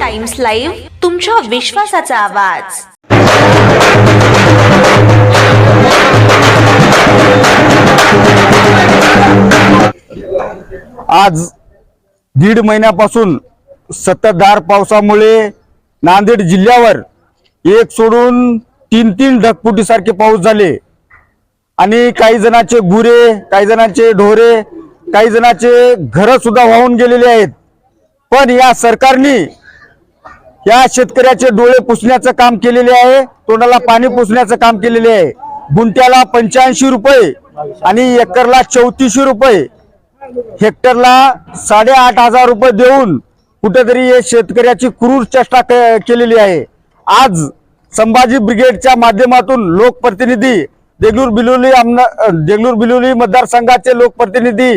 Times live तुमच्या विश्वासाचा आवाज. आज दीड महिन्यापासून सततधार पावसामुळे नांदेड जिल्ह्यावर एक सोडून तीन तीन ढगफुटीसारखे पाऊस झाले. आणि काही जणांचे गुरे काही जणांचे ढोरे काही जणांचे घरं सुद्धा वाहून गेलेले आहेत. पण या सरकारने या शेतकऱ्याचे डोळे पुसण्याचं काम केलेले आहे तोंडाला पाणी पुसण्याचं काम केलेले आहे. गुंट्याला पंच्याऐंशी रुपये आणि एकरला चौतीसशे रुपये. हेक्टरला साडेआठ हजार रुपये देऊन कुठेतरी हे शेतकऱ्याची क्रूर चेष्टा के- केलेली आहे. आज संभाजी ब्रिगेडच्या माध्यमातून लोकप्रतिनिधी देगलूर बिलोली आमना देगलूर बिलोली मतदारसंघाचे लोकप्रतिनिधी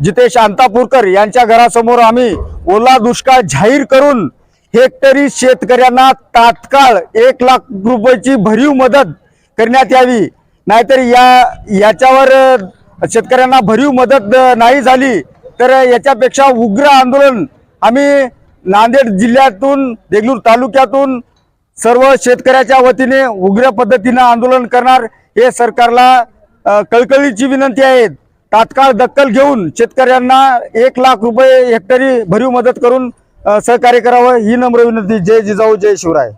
जितेश अंतापूरकर यांच्या घरासमोर आम्ही ओला दुष्काळ जाहीर करून हेक्टरी शेतकऱ्यांना तात्काळ एक लाख रुपयाची भरीव मदत करण्यात यावी. नाहीतर या याच्यावर शेतकऱ्यांना भरीव मदत नाही झाली तर याच्यापेक्षा उग्र आंदोलन आम्ही नांदेड जिल्ह्यातून देगलूर तालुक्यातून सर्व शेतकऱ्याच्या वतीने उग्र पद्धतीनं आंदोलन करणार हे सरकारला कळकळीची विनंती आहे. तात्काळ दखल घेऊन शेतकऱ्यांना एक लाख रुपये हेक्टरी भरीव मदत करून सहकार्य करावं. ही नम्र विनंती. जय जिजाऊ जय शिवराय.